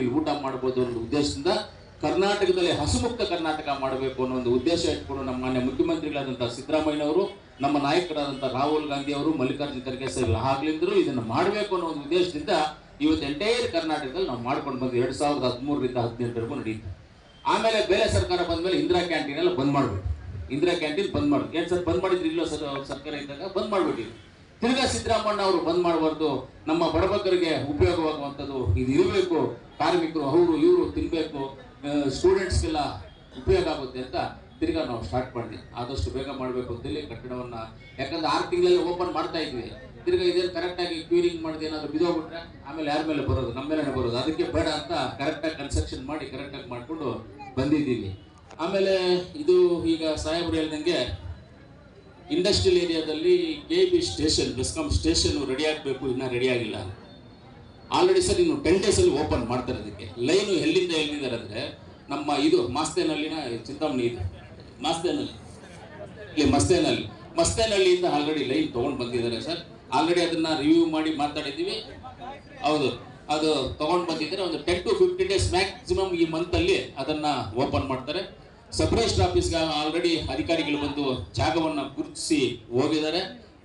ಇಲ್ಲಿ ಊಟ ಮಾಡ್ಬೋದು ಅನ್ನೋ ಉದ್ದೇಶದಿಂದ ಕರ್ನಾಟಕದಲ್ಲಿ ಹಸುಮುಕ್ತ ಕರ್ನಾಟಕ ಮಾಡಬೇಕು ಅನ್ನೋ ಒಂದು ಉದ್ದೇಶ ಇಟ್ಕೊಂಡು ನಮ್ಮ ಮಾನ್ಯ ಮುಖ್ಯಮಂತ್ರಿಗಳಾದಂಥ ಸಿದ್ದರಾಮಯ್ಯನವರು, ನಮ್ಮ ನಾಯಕರಾದಂಥ ರಾಹುಲ್ ಗಾಂಧಿ ಅವರು, ಮಲ್ಲಿಕಾರ್ಜುನ ಖರ್ಗೆ ಸರ್ ಆಗ್ಲಿಂದ್ರು ಇದನ್ನು ಮಾಡಬೇಕು ಅನ್ನೋ ಒಂದು ಉದ್ದೇಶದಿಂದ ಇವತ್ತು ಎಂಟೈರ್ ಕರ್ನಾಟಕದಲ್ಲಿ ನಾವು ಮಾಡ್ಕೊಂಡು ಬಂದು ಎರಡ್ ಸಾವಿರದ ಹದಿಮೂರರಿಂದ ಹದಿನೆಂಟರವರೆಗೂ ನಡೀತು ಆಮೇಲೆ ಬೇರೆ ಸರ್ಕಾರ ಬಂದ ಮೇಲೆ ಇಂದಿರಾ ಕ್ಯಾಂಟೀನ್ ಎಲ್ಲ ಬಂದ್ ಮಾಡ್ಬಿಟ್ಟು ಇಂದಿರಾ ಕ್ಯಾಂಟೀನ್ ಬಂದ್ ಮಾಡಿ ಏನ್ ಸರ್, ಬಂದ್ ಮಾಡಿದ್ರಿ ಇಲ್ಲೋ ಸರ್, ಸರ್ಕಾರ ಇದ್ದಾಗ? ಬಂದ್ ಮಾಡ್ಬಿಟ್ಟಿವಿ ತಿರ್ಗಾ ಸಿದ್ದರಾಮಣ್ಣ ಅವರು ಬಂದ್ ಮಾಡಬಾರ್ದು. ನಮ್ಮ ಬಡಬಗ್ಗರಿಗೆ ಉಪಯೋಗವಾಗುವಂಥದ್ದು ಇದು ಇರಬೇಕು. ಕಾರ್ಮಿಕರು, ಅವರು, ಇವರು ತಿನ್ಬೇಕು. ಸ್ಟೂಡೆಂಟ್ಸ್ಗೆಲ್ಲ ಉಪಯೋಗ ಆಗುತ್ತೆ ಅಂತ ತಿರ್ಗಾ ನಾವು ಸ್ಟಾರ್ಟ್ ಮಾಡಿದ್ವಿ. ಆದಷ್ಟು ಬೇಗ ಮಾಡಬೇಕು ಅಂತೇಳಿ ಕಟ್ಟಡವನ್ನ. ಯಾಕಂದ್ರೆ ಆರು ತಿಂಗಳಲ್ಲಿ ಓಪನ್ ಮಾಡ್ತಾ ಇದ್ವಿ. ತಿರ್ಗಾ ಇದೇನು ಕರೆಕ್ಟಾಗಿ ಕ್ಯೂರಿಂಗ್ ಮಾಡಿದೆ ಏನಾದ್ರು ಬಿದೋಗ್ಬಿಟ್ರೆ ಆಮೇಲೆ ಯಾರ ಮೇಲೆ ಬರೋದು? ನಮ್ಮ ಮೇಲೆ ಬರೋದು. ಅದಕ್ಕೆ ಬೇಡ ಅಂತ ಕರೆಕ್ಟಾಗಿ ಕನ್ಸ್ಟ್ರಕ್ಷನ್ ಮಾಡಿ ಕರೆಕ್ಟಾಗಿ ಮಾಡಿಕೊಂಡು ಬಂದಿದ್ದೀವಿ. ಆಮೇಲೆ ಇದು ಈಗ ಸಾಹೇಬ್ರು ಹೇಳ್ದಂಗೆ ಇಂಡಸ್ಟ್ರಿಯಲ್ ಏರಿಯಾದಲ್ಲಿ K B station BESCOM station ready ಆಗಬೇಕು, ಇನ್ನೂ ರೆಡಿ ಆಗಿಲ್ಲ. ಆಲ್ರೆಡಿ ಸರ್ ಇನ್ನು ಟೆನ್ ಡೇಸಲ್ಲಿ ಓಪನ್ ಮಾಡ್ತಾರೆ ಅದಕ್ಕೆ. ಲೈನು ಎಲ್ಲಿಂದ ಎಲ್ಲಿದ್ದಾರೆ ಅಂದರೆ, ನಮ್ಮ ಇದು ಮಾಸ್ತೇನಲ್ಲಿನ ಚಿಂತಾಮಣಿ ಇದೆ. ಮಾಸ್ತೇನಲ್ಲಿ ಇಲ್ಲಿ ಮಸ್ತೇನಲ್ಲಿ ಮಸ್ತೇನಹಳ್ಳಿಯಿಂದ ಆಲ್ರೆಡಿ ಲೈನ್ ತೊಗೊಂಡು ಬಂದಿದ್ದಾರೆ ಸರ್ ಆಲ್ರೆಡಿ ಅದನ್ನ ರಿವ್ಯೂ ಮಾಡಿ ಮಾತಾಡಿದ್ದೀವಿ. ಹೌದು. ಅದು ತಗೊಂಡು ಬಂದಿದ್ದಾರೆ. ಒಂದು ten to fifteen days maximum ಈ ಮಂತಲ್ಲಿ ಅದನ್ನ ಓಪನ್ ಮಾಡ್ತಾರೆ. ಸಬ್ ರಿಜಿಸ್ಟರ್ ಆಫೀಸ್ಗೆ ಆಲ್ರೆಡಿ ಅಧಿಕಾರಿಗಳು ಬಂದು ಜಾಗವನ್ನು ಗುರುತಿಸಿ ಹೋಗಿದ್ದಾರೆ.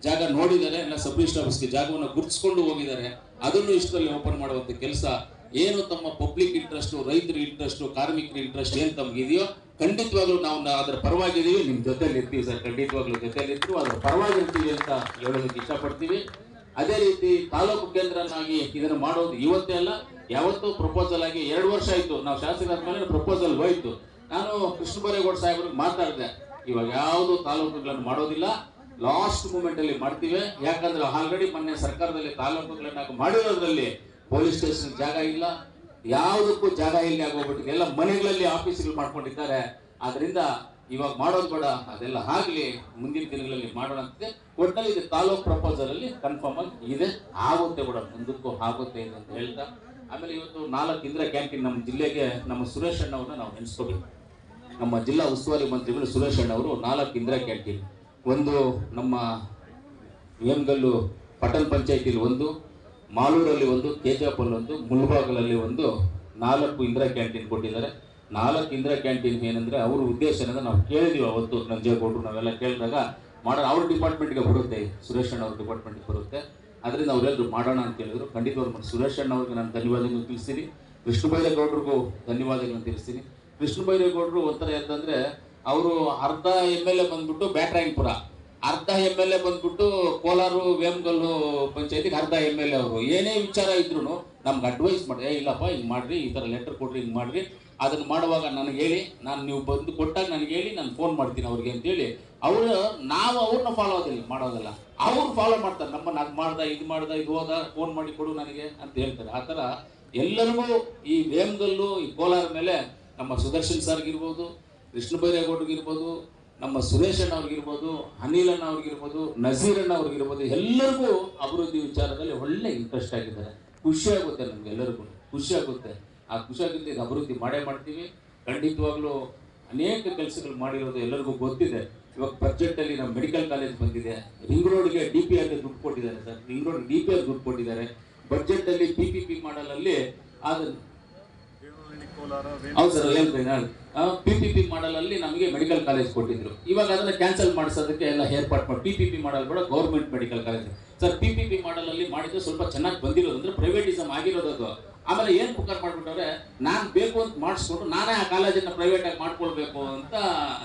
ಜಾಗ ನೋಡಿದ್ದಾರೆ. ಎಲ್ಲ ಸಬ್ ರಿಜಿಸ್ಟರ್ ಆಫೀಸ್ಗೆ ಜಾಗವನ್ನು ಗುರುತಿಸ್ಕೊಂಡು ಹೋಗಿದ್ದಾರೆ. ಅದನ್ನು ಇಷ್ಟರಲ್ಲಿ ಓಪನ್ ಮಾಡುವಂತ ಕೆಲಸ ಏನು? ತಮ್ಮ ಪಬ್ಲಿಕ್ ಇಂಟ್ರೆಸ್ಟ್ ರೈತರ ಇಂಟ್ರೆಸ್ಟ್ ಕಾರ್ಮಿಕರ ಇಂಟ್ರೆಸ್ಟ್ ಏನು ತಮಗಿದೆಯೋ ಖಂಡಿತವಾಗ್ಲೂ ನಾವು ಅದರ ಪರವಾಗಿದ್ದೀವಿ ನಿಮ್ಮ ಜೊತೆಲಿ ಇರ್ತೀವಿ ಸರ್. ಖಂಡಿತವಾಗ್ಲೂ ಜೊತೆಲಿ ಇರ್ತೀವಿ. ಅದರ ಪರವಾಗಿ ಇರ್ತೀವಿ ಅಂತ ಹೇಳೋದಕ್ಕೆ ಇಷ್ಟಪಡ್ತೀವಿ. ಅದೇ ರೀತಿ ತಾಲೂಕು ಕೇಂದ್ರನಾಗಿ ಇದನ್ನು ಮಾಡೋದು ಇವತ್ತೇ ಅಲ್ಲ. ಯಾವತ್ತೂ ಪ್ರಪೋಸಲ್ ಆಗಿ ಎರಡು ವರ್ಷ ಆಯ್ತು. ನಾವು ಶಾಸಕರಾದ್ಮೇಲೆ ಪ್ರಪೋಸಲ್ ಹೋಯ್ತು. ನಾನು ಕೃಷ್ಣ ಬೈರೇಗೌಡ ಸಾಹೇಬ್ರಿಗೆ ಮಾತಾಡಿದೆ. ಇವಾಗ ಯಾವುದು ತಾಲೂಕುಗಳನ್ನು ಮಾಡೋದಿಲ್ಲ. ಲಾಸ್ಟ್ ಮೂಮೆಂಟ್ ಅಲ್ಲಿ ಮಾಡ್ತೀವಿ. ಯಾಕಂದ್ರೆ ಆಲ್ರೆಡಿ ಮೊನ್ನೆ ಸರ್ಕಾರದಲ್ಲಿ ತಾಲೂಕುಗಳನ್ನ ಮಾಡಿರೋದ್ರಲ್ಲಿ ಪೊಲೀಸ್ ಸ್ಟೇಷನ್ ಜಾಗ ಇಲ್ಲ. ಯಾವುದಕ್ಕೂ ಜಾಗ ಇಲ್ಲಿ ಆಗೋಗ್ಬಿಟ್ಟಿದೆ. ಎಲ್ಲ ಮನೆಗಳಲ್ಲಿ ಆಫೀಸ್ಗಳು ಮಾಡ್ಕೊಂಡಿದ್ದಾರೆ. ಆದ್ರಿಂದ ಇವಾಗ ಮಾಡೋದು ಬೇಡ. ಅದೆಲ್ಲ ಆಗ್ಲಿ. ಮುಂದಿನ ದಿನಗಳಲ್ಲಿ ಮಾಡೋಣ ಅಂತಿದೆ ಒಟ್ಟಿನಲ್ಲಿ ಇದು ತಾಲೂಕ್ ಪ್ರಪೋಸಲ್ ಅಲ್ಲಿ ಕನ್ಫರ್ಮ್ ಆಗಿ ಇದೆ. ಆಗುತ್ತೆ ಕೂಡ ಮುಂದಕ್ಕೂ ಆಗುತ್ತೆ ಅಂತ ಹೇಳ್ತಾ. ಆಮೇಲೆ ಇವತ್ತು ನಾಲ್ಕು ಇಂದಿರಾ ಕ್ಯಾಂಟೀನ್ ನಮ್ಮ ಜಿಲ್ಲೆಗೆ ನಮ್ಮ ಸುರೇಶ್ ಅಣ್ಣವ್ರನ್ನ ನಾವು ನೆನೆಸ್ಕೋಬೇಕು. ನಮ್ಮ ಜಿಲ್ಲಾ ಉಸ್ತುವಾರಿ ಮಂತ್ರಿಗಳು ಸುರೇಶ್ ಅಣ್ಣ ಅವರು ನಾಲ್ಕು ಇಂದಿರಾ ಕ್ಯಾಂಟೀನ್. ಒಂದು ನಮ್ಮ ವೇಮಗಲ್ಲು ಪಟಲ್ ಪಂಚಾಯತಿಲಿ ಒಂದು, ಮಾಲೂರಲ್ಲಿ ಒಂದು ಕೆಜಾಪಲ್ಲಿ ಒಂದು ಮುಲ್ಬಾಗಲಲ್ಲಿ ಒಂದು ನಾಲ್ಕು ಇಂದಿರಾ ಕ್ಯಾಂಟೀನ್ ಕೊಟ್ಟಿದ್ದಾರೆ. ನಾಲ್ಕು ಇಂದಿರಾ ಕ್ಯಾಂಟೀನ್ ಏನಂದ್ರೆ ಅವ್ರ ಉದ್ದೇಶ ಏನಂದ್ರೆ ನಾವು ಕೇಳಿದೀವಿ ಅವತ್ತು ನಂಜೇಗೌಡರು ನಾವೆಲ್ಲ ಕೇಳಿದಾಗ ಮಾಡೋಣ ಅವ್ರ ಡಿಪಾರ್ಟ್ಮೆಂಟ್ಗೆ ಬರುತ್ತೆ, ಸುರೇಶ್ ಅಣ್ಣ ಅವ್ರ ಡಿಪಾರ್ಟ್ಮೆಂಟ್ಗೆ ಬರುತ್ತೆ. ಅದರಿಂದ ಅವರೆಲ್ಲರೂ ಮಾಡೋಣ ಅಂತ ಹೇಳಿದ್ರು. ಖಂಡಿತವಾಗಿ ಸುರೇಶ್ ಅಣ್ಣ ಅವ್ರಿಗೆ ನಾನು ಧನ್ಯವಾದಗಳನ್ನು ತಿಳಿಸ್ತೀನಿ. ಕೃಷ್ಣ ಬೈರೇಗೌಡರಿಗೂ ಧನ್ಯವಾದಗಳನ್ನು ತಿಳಿಸ್ತೀನಿ. ಕೃಷ್ಣ ಬೈರೇಗೌಡರು ಒಂಥರ ಅಂತಂದ್ರೆ ಅವರು ಅರ್ಧ ಎಂ ಎಲ್ ಎ ಬಂದ್ಬಿಟ್ಟು ಬ್ಯಾಟ್ರಾಯನ್ಪುರ. ಅರ್ಧ ಎಂ ಎಲ್ ಎ ಬಂದ್ಬಿಟ್ಟು ಕೋಲಾರು, ವೇಮಗಲ್ಲು ಪಂಚಾಯತಿಗೆ ಅರ್ಧ ಎಂ ಎಲ್ ಎ ಅವರು. ಏನೇ ವಿಚಾರ ಇದ್ರು ನಮ್ಗೆ ಅಡ್ವೈಸ್ ಮಾಡಿ ಇಲ್ಲಪ್ಪ, ಹಿಂಗೆ ಮಾಡ್ರಿ, ಈ ಥರ ಲೆಟರ್ ಕೊಡ್ರಿ, ಹಿಂಗೆ ಮಾಡ್ರಿ. ಅದನ್ನು ಮಾಡುವಾಗ ನನಗೆ ಹೇಳಿ, ನಾನು ನೀವು ಬಂದು ಕೊಟ್ಟಾಗ ನನಗೆ ಹೇಳಿ, ನಾನು ಫೋನ್ ಮಾಡ್ತೀನಿ ಅವ್ರಿಗೆ ಅಂತೇಳಿ ಅವರು, ನಾವು ಅವ್ರನ್ನ ಫಾಲೋ ಆದಿಲ್ಲ ಮಾಡೋದಲ್ಲ. ಅವ್ರು ಫಾಲೋ ಮಾಡ್ತಾರೆ, ನಮ್ಮನ್ನು ಅದು ಮಾಡ್ದ, ಇದು ಮಾಡ್ದ, ಇದು ಹೋದ ಫೋನ್ ಮಾಡಿ ಕೊಡು ನನಗೆ ಅಂತ ಹೇಳ್ತಾರೆ. ಆ ಥರ ಎಲ್ಲರಿಗೂ ಈ ವೇಮಗಲ್ಲು, ಈ ಕೋಲಾರ ಮೇಲೆ ನಮ್ಮ ಸುದರ್ಶನ್ ಸರ್ಗಿರ್ಬೋದು ಕೃಷ್ಣ ಬೈರೇಗೌಡರಿಗಿರ್ಬೋದು ನಮ್ಮ ಸುರೇಶ್ ಅಣ್ಣ ಅವ್ರಿಗಿರ್ಬೋದು ಅನಿಲ್ ಅಣ್ಣ ಅವ್ರಿಗಿರ್ಬೋದು ನಜೀರ್ ಅಣ್ಣ ಅವ್ರಿಗಿರ್ಬೋದು ಎಲ್ಲರಿಗೂ ಅಭಿವೃದ್ಧಿ ವಿಚಾರದಲ್ಲಿ ಒಳ್ಳೆ ಇಂಟ್ರೆಸ್ಟ್ ಆಗಿದ್ದಾರೆ. ಖುಷಿ ಆಗುತ್ತೆ ನಮ್ಗೆ ಎಲ್ಲರಿಗೂ, ಖುಷಿ ಆಗುತ್ತೆ. ಆ ಖುಷಿ ಆಗುತ್ತೆ ಇದು ಅಭಿವೃದ್ಧಿ ಮಾಡೇ ಮಾಡ್ತೀವಿ. ಖಂಡಿತವಾಗ್ಲೂ ಅನೇಕ ಕೆಲಸಗಳು ಮಾಡಿರೋದು ಎಲ್ಲರಿಗೂ ಗೊತ್ತಿದೆ. ಇವಾಗ ಬಜೆಟ್ ಅಲ್ಲಿ ನಮ್ಮ ಮೆಡಿಕಲ್ ಕಾಲೇಜ್ ಬಂದಿದೆ. ರಿಂಗ್ ರೋಡ್ಗೆ ಡಿ ಪಿ ಆಗಿ ದುಡ್ಡು ಕೊಟ್ಟಿದ್ದಾರೆ sir ring road D P R ದುಡ್ಡು ಕೊಟ್ಟಿದ್ದಾರೆ. ಬಜೆಟ್ ಅಲ್ಲಿ ಪಿ ಪಿ ಪಿ ಮಾಡಲ್ ಅಲ್ಲಿ ಅದನ್ನು ಹೌದು ಸರ್ ನಾನು. ಪಿ ಪಿ ಮಾಡಲ್ ಅಲ್ಲಿ ನಮಗೆ ಮೆಡಿಕಲ್ ಕಾಲೇಜ್ ಕೊಟ್ಟಿದ್ರು. ಇವಾಗ ಅದನ್ನ ಕ್ಯಾನ್ಸಲ್ ಮಾಡಿಸೋದಕ್ಕೆ ಎಲ್ಲ ಏರ್ಪಾಟ್ ಮಾಡಿ ಪಿ ಪಿ ಪಿ ಮಾಡಲ್ ಕೂಡ government medical college sir P P P model ಅಲ್ಲಿ ಮಾಡಿದ್ರೆ ಸ್ವಲ್ಪ ಚೆನ್ನಾಗಿ ಬಂದಿರೋದು ಅಂದ್ರೆ ಪ್ರೈವೇಟಿಸಮ್ ಆಗಿರೋದು ಆಮೇಲೆ ಏನ್ ಪುಕಾರ್ ಮಾಡ್ಬಿಟ್ಟವ್ರೆ, ನಾನ್ ಬೇಕು ಅಂತ ಮಾಡಿಸ್ಕೊಂಡು ನಾನೇ ಆ ಕಾಲೇಜನ್ನ ಪ್ರೈವೇಟ್ ಆಗಿ ಮಾಡ್ಕೊಳ್ಬೇಕು ಅಂತ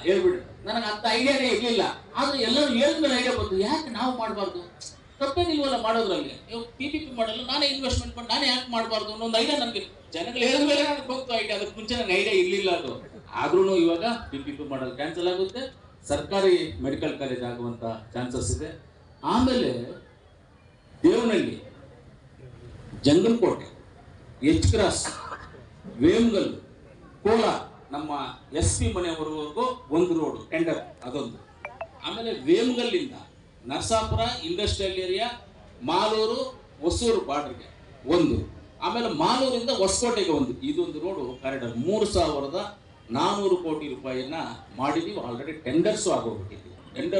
ಹೇಳ್ಬಿಟ್ಟು ನನಗೆ ಅಂತ ಐಡಿಯಾನೇ ಇರಲಿಲ್ಲ. ಆದ್ರೆ ಎಲ್ಲರೂ ಹೇಳಿದ್ಮೇಲೆ ಐಡಿಯಾ ಬಂತು. ಯಾಕೆ ನಾವು ಮಾಡಬಾರ್ದು? ತಪ್ಪೇನಿಲ್ವಲ್ಲ ಮಾಡೋದ್ರಲ್ಲಿ. ಪಿ ಪಿ ಪಿ ಮಾಡಲ್ಲ, ನಾನೇ ಇನ್ವೆಸ್ಟ್ಮೆಂಟ್ ಮಾಡಿ, ನಾನೇ ಯಾಕೆ ಮಾಡಬಾರ್ದು ಅನ್ನೋ ಒಂದು ಐಡಿಯಾ ನನಗೆ. ಜನಗಳು ಹೇಳಿದ ಮೇಲೆ ನನಗೆ ಬಂತು ಐಡಿಯಾ ಅದಕ್ಕೆ ಮುಂಚೆ ನನಗೆ ಐಡಿಯಾ ಇರಲಿಲ್ಲ ಅದು. ಆದ್ರೂ ಇವಾಗ P P P model cancel ಆಗುತ್ತೆ. ಸರ್ಕಾರಿ ಮೆಡಿಕಲ್ ಕಾಲೇಜ್ ಆಗುವಂಥ ಚಾನ್ಸಸ್ ಇದೆ. ಆಮೇಲೆ ದೇವನಹಳ್ಳಿ, ಜಂಗಲ್ಕೋಟೆ ಎಚ್ ಕ್ರಾಸ್ ವೇಮಗಲ್ ಕೋಲಾ ನಮ್ಮ ಎಸ್ ಪಿ ಮನೆಯವರೆಗೂ ಒಂದು ರೋಡ್ ಟೆಂಡರ್ ಅದೊಂದು. ಆಮೇಲೆ ವೇಮಗಲ್ಲಿಂದ ನರಸಾಪುರ ಇಂಡಸ್ಟ್ರಿಯಲ್ ಏರಿಯಾ ಮಾಲೂರು, ಹೊಸೂರು ಬಾರ್ಡರ್ಗೆ ಒಂದು. ಆಮೇಲೆ ಮಾಲೂರಿಂದ ಹೊಸಕೋಟೆಗೆ ಒಂದು. ಇದೊಂದು ರೋಡು ಕಾರಿಡಾರ್ ಮೂರು ಸಾವಿರದ ನಾನೂರು ಕೋಟಿ ರೂಪಾಯಿಯನ್ನ ಮಾಡಿದೀವಿ. Already ಟೆಂಡರ್ಸು ಆಗೋಗ್ಬಿಟ್ಟಿದ್ದೀವಿ tender